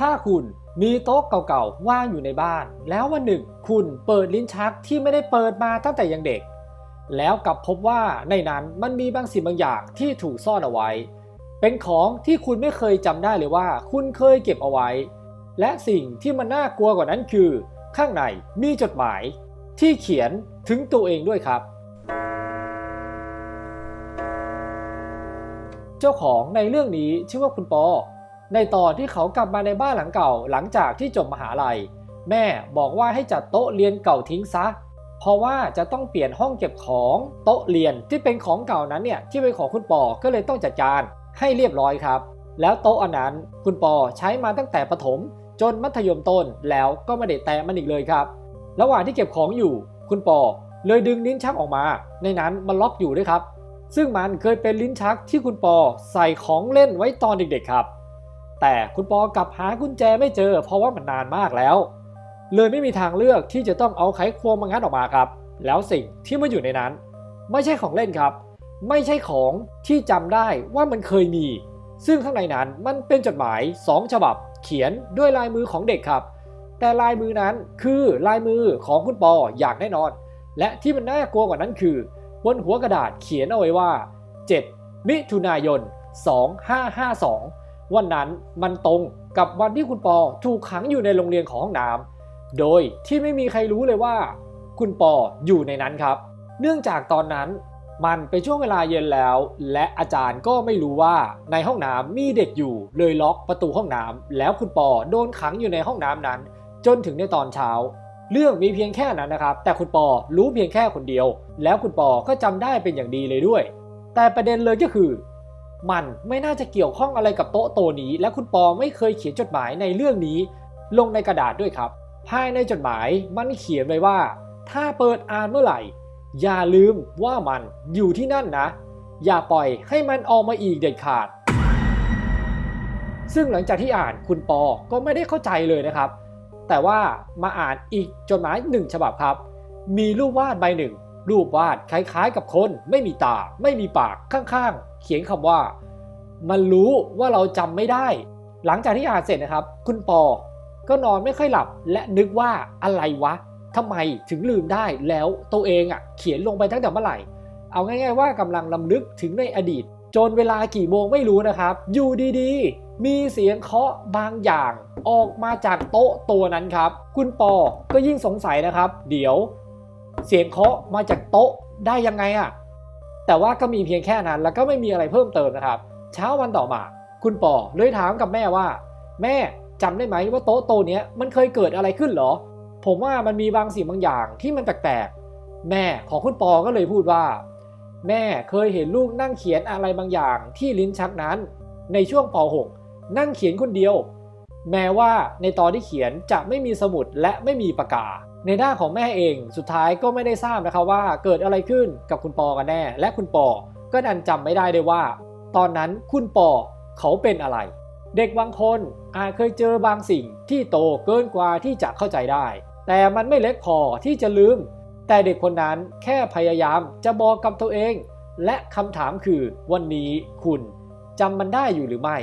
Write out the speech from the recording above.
ถ้าคุณมีโต๊ะเก่าๆว่างอยู่ในบ้าน แล้ววันหนึ่งคุณเปิดลิ้นชักที่ไม่ได้เปิดมาตั้งแต่ยังเด็ก แล้วกลับพบว่าในนั้นมันมีบางสิ่งบางอย่างที่ถูกซ่อนเอาไว้ เป็นของที่คุณไม่เคยจำได้เลยว่า คุณเคยเก็บเอาไว้ และสิ่งที่มันน่ากลัวกว่านั้นคือ ข้างในมีจดหมาย ที่เขียนถึงตัวเองด้วยครับ เจ้าของในเรื่องนี้ชื่อว่าคุณปอ ในตอนที่เขากลับมาในบ้านหลังเก่าหลังจากที่จบมหาลัย แม่บอกว่าให้จัดโต๊ะเรียนเก่าทิ้งซะ เพราะว่าจะต้องเปลี่ยนห้องเก็บของโต๊ะเรียนที่เป็นของเก่านั้นเนี่ยที่เป็นของคุณปอก็เลยต้องจัดการให้เรียบร้อยครับ แล้วโต๊ะอันนั้นคุณปอใช้มาตั้งแต่ประถม จนมัธยมต้นแล้วก็ไม่ได้แตะมันอีกเลยครับ ระหว่างที่เก็บของอยู่ คุณปอเลยดึงลิ้นชักออกมา ในนั้นมันล็อกอยู่ด้วยครับ ซึ่งมันเคยเป็นลิ้นชักที่คุณปอใส่ของเล่นไว้ตอนเด็กๆครับ แต่คุณปอกลับหากุญแจไม่เจอ เพราะว่ามันนานมากแล้ว เลยไม่มีทางเลือกที่จะต้องเอาไขควงมางัดออกมาครับ แล้วสิ่งที่มันอยู่ในนั้น ไม่ใช่ของเล่นครับ ไม่ใช่ของที่จำได้ว่ามันเคยมี ซึ่งข้างในนั้นมันเป็นจดหมาย 2 ฉบับ เขียนด้วยลายมือของเด็กครับ แต่ลายมือนั้นคือลายมือของคุณปออย่างแน่นอน และที่มันน่ากลัวกว่านั้นคือบนหัวกระดาษเขียนเอาไว้ว่า 7 มิถุนายน 2552 วันนั้นมันตรงกับวันที่คุณปอถูกขังอยู่ในโรงเรียนของห้องน้ำโดยที่ไม่มีใครรู้เลยว่า คุณปออยู่ในนั้นครับ เนื่องจากตอนนั้นมันเป็นช่วงเวลาเย็นแล้ว และอาจารย์ก็ไม่รู้ว่าในห้องน้ำมีเด็กอยู่ เลยล็อกประตูห้องน้ำแล้วคุณปอโดนขังอยู่ในห้องน้ำนั้น จนถึงในตอนเช้า เรื่องมีเพียงแค่นั้นนะครับ แต่คุณปอรู้เพียงแค่คนเดียว แล้วคุณปอก็จำได้เป็นอย่างดีเลยด้วย แต่ประเด็นเลยก็คือ มันไม่น่าจะเกี่ยวข้องอะไรกับโต๊ะโตนี้ และคุณปอไม่เคยเขียนจดหมายในเรื่องนี้ ลงในกระดาษด้วยครับ ภายในจดหมายมันเขียนไว้ว่า ถ้าเปิดอ่านเมื่อไหร่ อย่าลืมว่ามันอยู่ที่นั่นนะ อย่าปล่อยให้มันออกมาอีกเด็ดขาด ซึ่งหลังจากที่อ่านคุณปอก็ไม่ได้เข้าใจเลยนะครับ แต่ว่ามาอ่านอีกจดหมายหนึ่งฉบับครับ มีรูปวาดใบหนึ่ง รูปวาดคล้ายๆกับคน ไม่มีตา ไม่มีปากข้างๆ เขียนคำว่า มันรู้ว่าเราจำไม่ได้ หลังจากที่อ่านเสร็จนะครับ คุณปอ ก็นอนไม่ค่อยหลับ และนึกว่าอะไรวะทำไมถึงลืมได้แล้วตัวเองอะ เขียนลงไปตั้งแต่เมื่อไหร่ เอาง่ายๆว่ากำลังลำลึกถึงในอดีต จนเวลากี่โมงไม่รู้นะครับ อยู่ดีๆ มีเสียงเคาะบางอย่าง ออกมาจากโต๊ะตัวนั้นครับ คุณปอก็ยิ่งสงสัยนะครับ เดี๋ยว เสียงเคาะมาจากโต๊ะได้ยังไงอะแต่ว่าก็มีเพียงแค่นั้น แล้วก็ไม่มีอะไรเพิ่มเติมนะครับ เช้าวันต่อมา คุณปอเลยถามกับแม่ว่า แม่จำได้ไหมว่าโต๊ะโตวเนี้ยมันเคยเกิดอะไรขึ้นเหรอ ผมว่ามันมีบางสิ่งบางอย่างที่มันแปลกๆแม่ของคุณปอก็เลยพูดว่า แม่เคยเห็นลูกนั่งเขียนอะไรบางอย่างที่ลิ้นชักนั้น ในช่วงป .6 นั่งเขียนคนเดียว แม้ว่าในตอนที่เขียนจะไม่มีสมุดและไม่มีปากกา ในด้านของแม่เองสุดท้ายก็ไม่ได้ทราบนะครับว่าเกิดอะไรขึ้นกับคุณปอกันแน่ และคุณปอก็ดันจำไม่ได้เลยว่า ตอนนั้นคุณปอเขาเป็นอะไร เด็กบางคนอาจเคยเจอบางสิ่งที่โตเกินกว่าที่จะเข้าใจได้ แต่มันไม่เล็กพอที่จะลืม แต่เด็กคนนั้นแค่พยายามจะบอกกับตัวเอง และคำถามคือวันนี้คุณจำมันได้อยู่หรือไม่